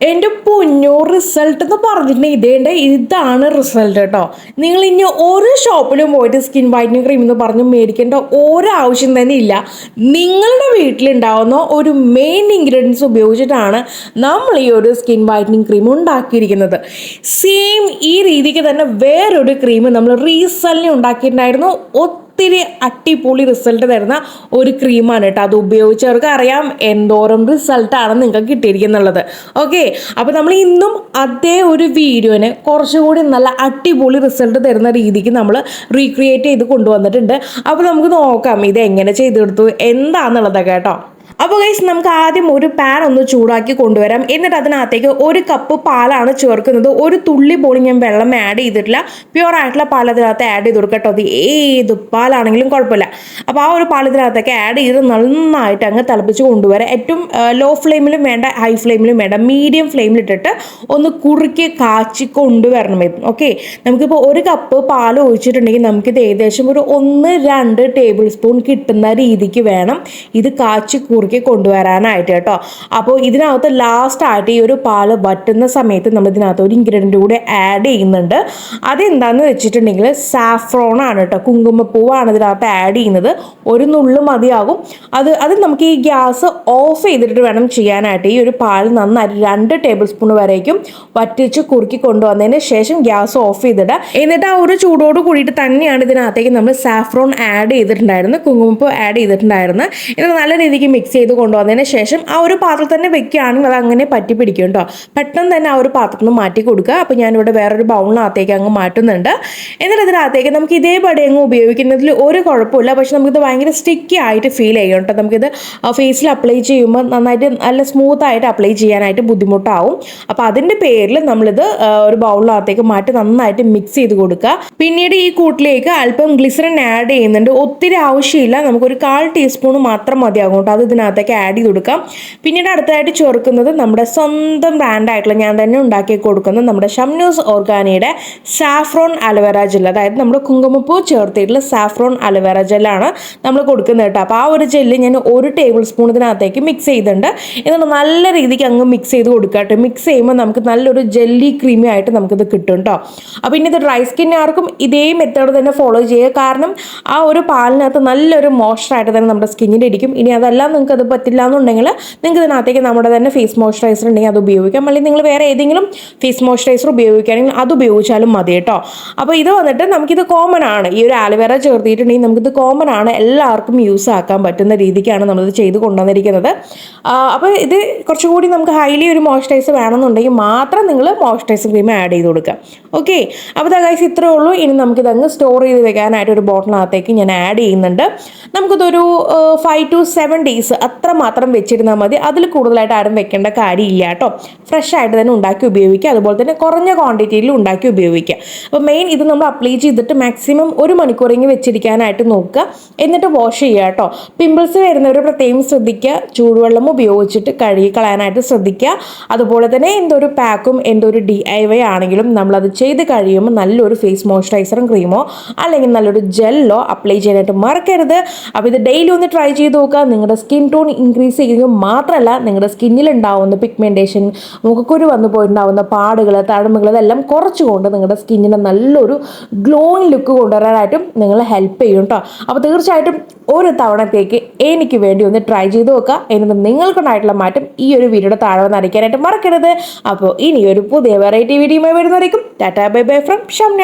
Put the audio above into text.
എന്റെ പൊന്നോ റിസൾട്ട് എന്ന് പറഞ്ഞിട്ടുണ്ടെങ്കിൽ ഇതേണ്ട ഇതാണ് റിസൾട്ട് കേട്ടോ. നിങ്ങൾ ഇനി ഒരു ഷോപ്പിലും പോയിട്ട് സ്കിൻ വൈറ്റനിങ് ക്രീം എന്ന് പറഞ്ഞ് മേടിക്കേണ്ട ഒരു ആവശ്യം തന്നെ ഇല്ല. നിങ്ങളുടെ വീട്ടിലുണ്ടാവുന്ന ഒരു മെയിൻ ഇൻഗ്രീഡിയൻസ് ഉപയോഗിച്ചിട്ടാണ് നമ്മൾ ഈ ഒരു സ്കിൻ വൈറ്റനിങ് ക്രീം ഉണ്ടാക്കിയിരിക്കുന്നത്. സെയിം ഈ രീതിക്ക് തന്നെ വേറൊരു ക്രീം നമ്മൾ റീസെല്ലിന് ഉണ്ടാക്കിയിട്ടുണ്ടായിരുന്നു. ഒത്തിരി അടിപൊളി റിസൾട്ട് തരുന്ന ഒരു ക്രീമാണ് കേട്ടോ അത് ഉപയോഗിച്ചവർക്ക് അറിയാം എന്തോരം റിസൾട്ടാണ് നിങ്ങൾക്ക് കിട്ടിയിരിക്കുന്നുള്ളത്. ഓക്കെ അപ്പോൾ നമ്മൾ ഇന്നും അതേ ഒരു വീഡിയോനെ കുറച്ചുകൂടി നല്ല അടിപൊളി റിസൾട്ട് തരുന്ന രീതിക്ക് നമ്മൾ റീക്രിയേറ്റ് ചെയ്ത് കൊണ്ടുവന്നിട്ടുണ്ട്. അപ്പോൾ നമുക്ക് നോക്കാം ഇത് എങ്ങനെ ചെയ്തെടുത്തു? എന്താണെന്നുള്ളതൊക്കെ കേട്ടോ. അപ്പോൾ ഗൈസ് നമുക്ക് ആദ്യം ഒരു പാൻ ഒന്ന് ചൂടാക്കി കൊണ്ടുവരാം. എന്നിട്ട് അതിനകത്തേക്ക് ഒരു കപ്പ് പാലാണ് ചേർക്കുന്നത്. ഒരു തുള്ളി പോലും ഞാൻ വെള്ളം ആഡ് ചെയ്തിട്ടില്ല. പ്യുവർ ആയിട്ടുള്ള പാൽ അതിനകത്ത് ആഡ് ചെയ്ത് കൊടുക്കട്ടോ അത് ഏത് പാലാണെങ്കിലും കുഴപ്പമില്ല. അപ്പോൾ ആ ഒരു പാൽ ഇതിനകത്തേക്ക് ആഡ് ചെയ്ത് നന്നായിട്ട് അങ്ങ് തിളപ്പിച്ച് കൊണ്ടുവരാം. ഏറ്റവും ലോ ഫ്ലെയിമിലും വേണ്ട ഹൈ ഫ്ലെയിമിലും വേണ്ട മീഡിയം ഫ്ലെയിമിലിട്ടിട്ട് ഒന്ന് കുറുക്കി കാച്ചി കൊണ്ടുവരണം. ഇത് ഓക്കെ നമുക്കിപ്പോൾ ഒരു കപ്പ് പാൽ ഒഴിച്ചിട്ടുണ്ടെങ്കിൽ നമുക്കിത് ഏകദേശം ഒരു ഒന്ന് രണ്ട് ടേബിൾ സ്പൂൺ കിട്ടുന്ന രീതിക്ക് വേണം ഇത് കാച്ചി കുറുക്കി കൊണ്ടുവരാനായിട്ട് കേട്ടോ. അപ്പോൾ ഇതിനകത്ത് ലാസ്റ്റ് ആയിട്ട് ഈ ഒരു പാൽ വറ്റുന്ന സമയത്ത് നമ്മൾ ഇതിനകത്ത് ഒരു ഇൻഗ്രീഡിയന്റ് കൂടെ ആഡ് ചെയ്യുന്നുണ്ട്. അതെന്താണെന്ന് വെച്ചിട്ടുണ്ടെങ്കിൽ സാഫ്രോൺ ആണ് കേട്ടോ. കുങ്കുമപ്പൂവാണ് ഇതിനകത്ത് ആഡ് ചെയ്യുന്നത്. ഒരു നുള്ളു മതിയാകും. അത് അത് നമുക്ക് ഈ ഗ്യാസ് ഓഫ് ചെയ്തിട്ട് വേണം ചെയ്യാനായിട്ട്. ഈ ഒരു പാൽ നന്നായിട്ട് രണ്ട് ടേബിൾ സ്പൂൺ വരേക്കും വറ്റിച്ച് കുറുക്കി കൊണ്ടുവന്നതിന് ശേഷം ഗ്യാസ് ഓഫ് ചെയ്തിടുക. എന്നിട്ട് ആ ഒരു ചൂടോട് കൂടിയിട്ട് തന്നെയാണ് ഇതിനകത്തേക്ക് നമ്മൾ സാഫ്രോൺ ആഡ് ചെയ്തിട്ടുണ്ടായിരുന്നത്. കുങ്കുമപ്പൂ ആഡ് ചെയ്തിട്ടുണ്ടായിരുന്നത്. ഇത് നല്ല രീതിക്ക് മിക്സ് ചെയ്ത് കൊണ്ടുവന്നതിന് ശേഷം ആ ഒരു പാത്രത്തിൽ തന്നെ വെക്കുകയാണെങ്കിൽ അത് അങ്ങനെ പറ്റി പിടിക്കും കേട്ടോ. പെട്ടെന്ന് തന്നെ ആ ഒരു പാത്രത്തിൽ നിന്ന് മാറ്റി കൊടുക്കുക. അപ്പോൾ ഞാനിവിടെ വേറൊരു ബൗളിനകത്തേക്ക് അങ്ങ് മാറ്റുന്നുണ്ട്. എന്നിട്ട് ഇതിനകത്തേക്ക് നമുക്ക് ഇതേപടി അങ്ങ് ഉപയോഗിക്കുന്നതിൽ ഒരു കുഴപ്പമില്ല. പക്ഷെ നമുക്കിത് ഭയങ്കര സ്റ്റിക്കി ആയിട്ട് ഫീൽ ചെയ്യും കേട്ടോ. നമുക്കിത് ഫേസിൽ അപ്ലൈ ചെയ്യുമ്പോൾ നന്നായിട്ട് നല്ല സ്മൂത്ത് ആയിട്ട് അപ്ലൈ ചെയ്യാനായിട്ട് ബുദ്ധിമുട്ടാവും. അപ്പോൾ അതിന്റെ പേരിൽ നമ്മളിത് ഒരു ബൗളിനകത്തേക്ക് മാറ്റി നന്നായിട്ട് മിക്സ് ചെയ്ത് കൊടുക്കുക. പിന്നീട് ഈ കൂട്ടിലേക്ക് അല്പം ഗ്ലിസറിൻ ആഡ് ചെയ്യുന്നുണ്ട്. ഒത്തിരി ആവശ്യമില്ല. നമുക്കൊരു കാൽ ടീസ്പൂൺ മാത്രം മതിയാകും കേട്ടോ. അത് ഇതിനകത്തേക്ക് ആഡ് ചെയ്ത് കൊടുക്കാം. പിന്നീട് അടുത്തതായിട്ട് ചേർക്കുന്നത് നമ്മുടെ സ്വന്തം ബ്രാൻഡായിട്ടുള്ള ഞാൻ തന്നെ ഉണ്ടാക്കി കൊടുക്കുന്ന നമ്മുടെ ഷംനൂസ് ഓർഗാനിയുടെ സാഫ്രോൺ അലവേറ ജെൽ അതായത് നമ്മുടെ കുങ്കുമപ്പൂ ചേർത്തിട്ടുള്ള സാഫ്രോൺ അലവേറ ജെല്ലാണ് നമ്മൾ കൊടുക്കുന്നത് കേട്ടോ. അപ്പോൾ ആ ഒരു ജെല്ല് ഞാൻ ഒരു ടേബിൾ സ്പൂൺ ഇതിനകത്തേക്ക് മിക്സ് ചെയ്തിട്ടുണ്ട്. എന്നിട്ട് നല്ല രീതിക്ക് അങ്ങ് മിക്സ് ചെയ്ത് കൊടുക്കാം കേട്ടോ. മിക്സ് ചെയ്യുമ്പോൾ നമുക്ക് നല്ലൊരു ജെല്ലി ക്രീമി ആയിട്ട് നമുക്കിത് കിട്ടും കേട്ടോ അപ്പോൾ ഇനി ഇത് ഡ്രൈ സ്കിന്നുകാർക്കും ഇതേ മെത്തേഡ് തന്നെ ഫോളോ ചെയ്യുക. കാരണം ആ ഒരു പാലിനകത്ത് നല്ലൊരു മോയ്സ്ചറായിട്ട് തന്നെ നമ്മുടെ സ്കിന്നിൽ ഇടിക്കും ഇനി അതെല്ലാം നിങ്ങൾക്ക് അത് പറ്റില്ല എന്നുണ്ടെങ്കിൽ നിങ്ങൾക്ക് ഇതിനകത്തേക്ക് നമ്മുടെ തന്നെ ഫേസ് മോയ്സ്ചറൈസർ ഉണ്ടെങ്കിൽ അത് ഉപയോഗിക്കാം. അല്ലെങ്കിൽ നിങ്ങൾ വേറെ ഏതെങ്കിലും ഫേസ് മോയ്സ്ചറൈസർ ഉപയോഗിക്കുകയാണെങ്കിൽ അത് ഉപയോഗിച്ചാലും മതി കേട്ടോ. അപ്പോൾ ഇത് വന്നിട്ട് നമുക്കിത് കോമൺ ആണ്. ഈ ഒരു ആലുവേറ ചേർത്തിട്ടുണ്ടെങ്കിൽ നമുക്കിത് കോമൺ ആണ്. എല്ലാവർക്കും യൂസ് ആക്കാൻ പറ്റുന്ന രീതിക്കാണ് നമ്മളിത് ചെയ്ത് കൊണ്ടുവന്നിരിക്കുന്നത്. അപ്പോൾ ഇത് കുറച്ചുകൂടി നമുക്ക് ഹൈലി ഒരു മോയ്സ്ചറൈസർ വേണമെന്നുണ്ടെങ്കിൽ മാത്രം നിങ്ങൾ മോയ്സ്ചറൈസർ ക്രീം ആഡ് ചെയ്ത് കൊടുക്കുക. ഓക്കെ അപ്പോൾ ഗൈസ് ഇത്രേ ഉള്ളൂ. ഇനി നമുക്കിത് അങ്ങ് സ്റ്റോർ ചെയ്ത് വെക്കാനായിട്ട് ഒരു ബോട്ടിനകത്തേക്ക് ഞാൻ ആഡ് ചെയ്യുന്നുണ്ട്. നമുക്കിതൊരു ഫൈവ് ടു സെവൻ ഡേയ്സ് അത്ര മാത്രം വെച്ചിരുന്നാൽ മതി. അതിൽ കൂടുതലായിട്ട് ആരും വെക്കേണ്ട കാര്യമില്ല കേട്ടോ. ഫ്രഷ് ആയിട്ട് തന്നെ ഉണ്ടാക്കി ഉപയോഗിക്കുക. അതുപോലെ തന്നെ കുറഞ്ഞ ക്വാണ്ടിറ്റിയിൽ ഉണ്ടാക്കി ഉപയോഗിക്കുക. അപ്പോൾ മെയിൻ ഇത് നമ്മൾ അപ്ലൈ ചെയ്തിട്ട് മാക്സിമം ഒരു മണിക്കൂറെങ്കിൽ വെച്ചിരിക്കാനായിട്ട് നോക്കുക. എന്നിട്ട് വാഷ് ചെയ്യുക കേട്ടോ. പിമ്പിൾസ് വരുന്നവർ പ്രത്യേകം ശ്രദ്ധിക്കുക. ചൂടുവെള്ളം ഉപയോഗിച്ചിട്ട് കഴുകി കളയാനായിട്ട് ശ്രദ്ധിക്കുക. അതുപോലെ തന്നെ എന്തൊരു പാക്കും എന്തൊരു ഡി ഐ വൈ ആണെങ്കിലും നമ്മളത് ചെയ്ത് കഴിയുമ്പോൾ നല്ലൊരു ഫേസ് മോയ്സ്ചറൈസറും ക്രീമോ അല്ലെങ്കിൽ നല്ലൊരു ജെല്ലോ അപ്ലൈ ചെയ്യാനായിട്ട് മറക്കരുത്. അപ്പോൾ ഇത് ഡെയിലി ഒന്ന് ട്രൈ ചെയ്ത് നോക്കുക. നിങ്ങളുടെ സ്കിൻ ടോൺ ഇൻക്രീസ് ചെയ്യുന്നത് മാത്രമല്ല നിങ്ങളുടെ സ്കിന്നിൽ ഉണ്ടാവുന്ന പിഗ്മെന്റേഷൻ മുഖക്കുരു വന്നു പോയിട്ടുണ്ടാവുന്ന പാടുകൾ തഴമ്പുകൾ ഇതെല്ലാം കുറച്ചുകൊണ്ട് നിങ്ങളുടെ സ്കിന്നിന് നല്ലൊരു ഗ്ലോയിങ് ലുക്ക് കൊണ്ടുവരാനായിട്ടും നിങ്ങളെ ഹെൽപ്പ് ചെയ്യും കേട്ടോ അപ്പോൾ തീർച്ചയായിട്ടും ഒരു തവണത്തേക്ക് എനിക്ക് വേണ്ടി ഒന്ന് ട്രൈ ചെയ്ത് നോക്കുക. എന്നിട്ട് നിങ്ങൾക്കുണ്ടായിട്ടുള്ള മാറ്റം ഈ ഒരു വീഡിയോയുടെ താഴെ വന്ന് അറിയിക്കാനായിട്ട് മറക്കരുത്. അപ്പോൾ ഇനി ഒരു പുതിയ variety video വരുന്നവരേക്കും tata bye bye from Shamna